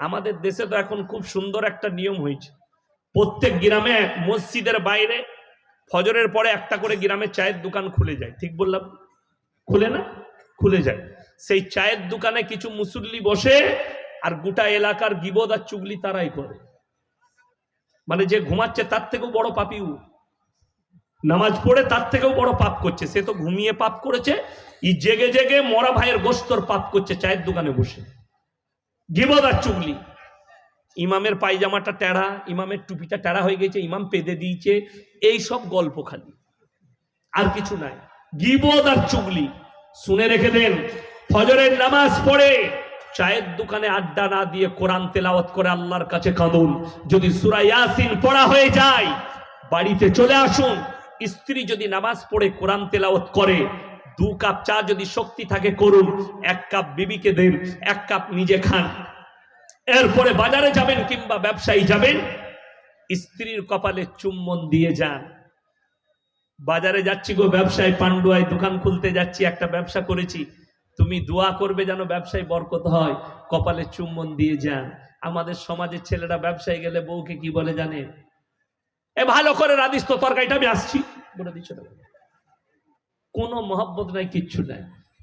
আমাদের দেশে তো এখন খুব সুন্দর একটা নিয়ম হয়েছে। প্রত্যেক গ্রামে মসজিদের বাইরে ফজরের পরে একটা করে গ্রামে চায়ের দোকান খুলে যায়। ঠিক বললাম? খুলে না? খুলে যায়। সেই চায়ের দোকানে কিছু মুসল্লি বসে আর গোটা এলাকার গিবদ আর চুগলি তারাই করে। মানে যে ঘুমাচ্ছে তার থেকেও বড় পাপিউ নামাজ পড়ে তার থেকেও বড় পাপ করছে। সে তো ঘুমিয়ে পাপ করেছে। ই জেগে জেগে মরা ভাইয়ের গোস্তর পাপ করছে চায়ের দোকানে বসে। গিবদ আর চুগলি ইমামের পায়জামাটা টেড়া, ইমামের টুপিটা টেড়া হয়ে গেছে, ইমাম পেদে দিয়েছে, এই সব গল্প খালি। আর কিছু নাই। গিবদ আর চুগলি শুনে রেখে দেন, ফজরের নামাজ পড়ে চায়ের দোকানে আড্ডা না দিয়ে কোরআন তেলাওয়াত করে আল্লাহর কাছে কাঁদুন। যদি সুরা ইয়াসিন পড়া হয়ে যায়, বাড়িতে চলে আসুন। স্ত্রী যদি নামাজ পড়ে, কোরআন তেলাওয়াত করে, দু কাপ চা যদি শক্তি থাকে, করুন। এক কাপ বিবিকে দেন, এক কাপ নিজে খান। এরপরে বাজারে যাবেন কিংবা ব্যবসায়ী যাবেন, স্ত্রীর কপালে চুম্বন দিয়ে যান। বাজারে যাচ্ছি গো ব্যবসায়, পান্ডুয়ায় দোকান খুলতে যাচ্ছি, একটা ব্যবসা করেছি। তুমি দোয়া করবে যেন ব্যবসায় বরকত হয়, কপালে চুম্বন দিয়ে যান। আমাদের সমাজের ছেলেরা ব্যবসায় গেলে বউকে কি বলে জানে? এ ভালো করে রাদিস তো তরকারিটা, আমি আসছি। বলে দিচ্ছ কোনো মহব্বত নাই, কিচ্ছু নাই।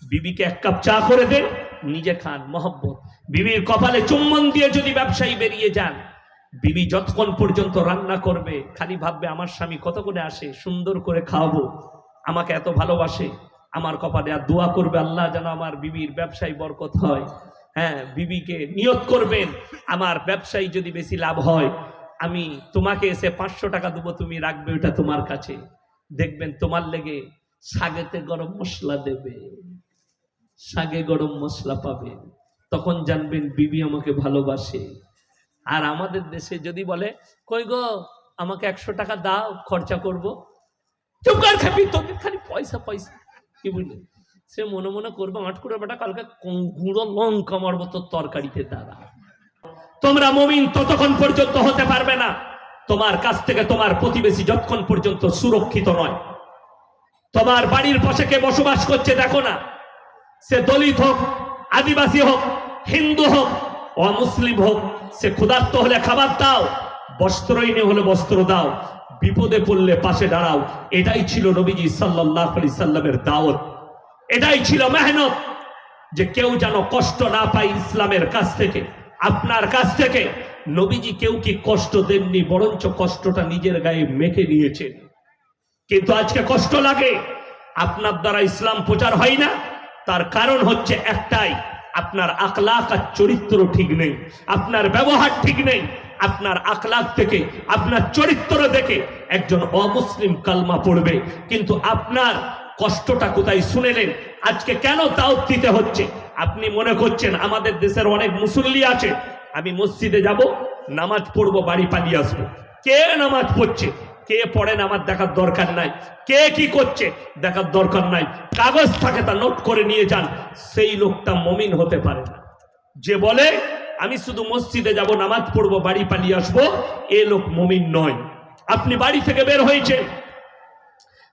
বিবিকে এক কাপ চা করে দেন নিজে খান, মহব্বত। বিবির কপালে চুম্বন দিয়ে যদি ব্যবসায়ী বেরিয়ে যান, বিবি যতক্ষণ পর্যন্ত রান্না করবে, খালি ভাববে, আমার স্বামী কত করে আসে, সুন্দর করে খাওয়াবো, আমাকে এত ভালোবাসে, আমার কপালে আর দোয়া করবে আল্লাহ যেন আমার বিবির ব্যবসায় বরকত হয়। হ্যাঁ বিবিকে নিয়ত করবেন, আমার ব্যবসায়ী যদি বেশি লাভ হয়, আমি তোমাকে এসে পাঁচশো টাকা দেবো, তুমি রাখবে ওটা তোমার কাছে। দেখবেন তোমার লেগে সাগেতে গরম মশলা দেবে। শাগে গরম মশলা পাবে। তখন জানবেন বিবি আমাকে ভালোবাসে। আর আমাদের দেশে যদি বলে, কই গো, আমাকে একশো টাকা দাও, খরচা করব। তোদের খালি পয়সা পয়সা। কি বুঝলি সে মনে মনে করবে, আট বেটা, কালকে গুঁড়ো লঙ্কা মারবো তোর তরকারিতে, দাদা। তোমরা মমিন ততক্ষণ পর্যন্ত হতে পারবে না। তোমার কাছ থেকে তোমার প্রতিবেশী যতক্ষণ পর্যন্ত সুরক্ষিত নয়। তোমার বাড়ির পাশে কে বসবাস করছে, দেখো না। সে দলিত হোক, আদিবাসী হোক, হিন্দু হোক, অমুসলিম হোক, সে ক্ষুধার্ত হলে খাবার দাও বস্ত্রহীনে হলে বস্ত্র দাও, বিপদে পড়লে পাশে দাঁড়াও। এটাই ছিল নবীজি সাল্লাহ আলি সাল্লামের দাওয়াত। এটাই ছিল মেহনত যে কেউ যেন কষ্ট না পায় ইসলামের কাছ থেকে, আপনার কাছ থেকে। নবীজি কেউ কি কষ্ট দেননি, বরঞ্চ কষ্টটা নিজের গায়ে মেখে নিয়েছেন। কিন্তু আজকে কষ্ট লাগে। আপনার দ্বারা ইসলাম প্রচার হয় না। তার কারণ হচ্ছে একটাই, আপনার আখলাক আর চরিত্র ঠিক নেই, আপনার ব্যবহার ঠিক নেই, আপনার আখলাক থেকে, আপনার চরিত্র দেখে একজন অমুসলিম কালমা পড়বে। কিন্তু আপনার কষ্টটা কোথায় শুনেলেন? আজকে কেন তাও দিতে হচ্ছে? আপনি মনে করছেন আমাদের দেশের অনেক মুসল্লি আছে, আমি মসজিদে যাব, নামাজ পড়ব, বাড়ি পালিয়ে আসব। কে নামাজ পড়ছে? কে পড়েন আমার দেখার দরকার নাই। কে কি করছে দেখার দরকার নাই। কাগজ থাকে তা নোট করে নিয়ে যান, সেই লোকটা মমিন হতে পারে না। যে বলে, আমি শুধু মসজিদে যাব, নামাজ পড়ব, বাড়ি পালিয়ে আসব, এ লোক মমিন নয়। আপনি বাড়ি থেকে বের হয়েছে।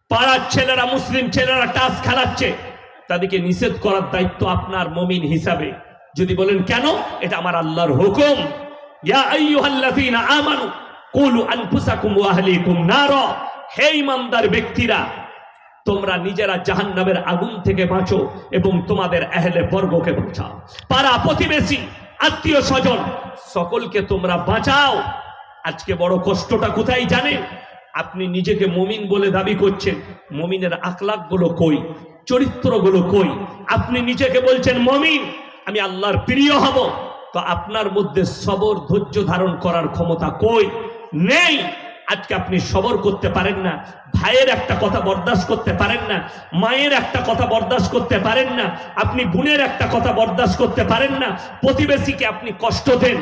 পাড়ার ছেলেরা, মুসলিম ছেলেরা টাস খেলাচ্ছে। তাদেরকে নিষেধ করার দায়িত্ব আপনার মমিন হিসাবে। যদি বলেন, কেন? এটা আমার আল্লাহর হুকুম। ইয়া আইয়ুহাল্লাযীনা আমানু কুলু আনফুসাকুম ওয়া আহলিকুম নারা। হে ইমানদার ব্যক্তিরা, তোমরা নিজেরা জাহান্নামের আগুন থেকে বাঁচো এবং তোমাদের আহলে বর্গকে বাঁচাও। পাড়া প্রতিবেশী, আত্মীয় স্বজন, সকলকে তোমরা বাঁচাও। আজকে বড় কষ্টটা কোথায় জানেন? আপনি নিজেকে মমিন বলে দাবি করছেন। মমিনের আখলাকগুলো কই? চরিত্রগুলো কই? আপনি নিজেকে বলছেন মমিন, আমি আল্লাহর প্রিয় হব। তো আপনার মধ্যে সবর ধৈর্য ধারণ করার ক্ষমতা কই? নেই। আজকে আপনি সবর করতে পারেন না, ভাইয়ের একটা কথা বরদাস্ত করতে পারেন না, মায়ের একটা কথা বরদাস্ত করতে পারেন না, আপনি বোনের একটা কথা বরদাস্ত করতে পারেন না, প্রতিবেশীকে আপনি কষ্ট দেন।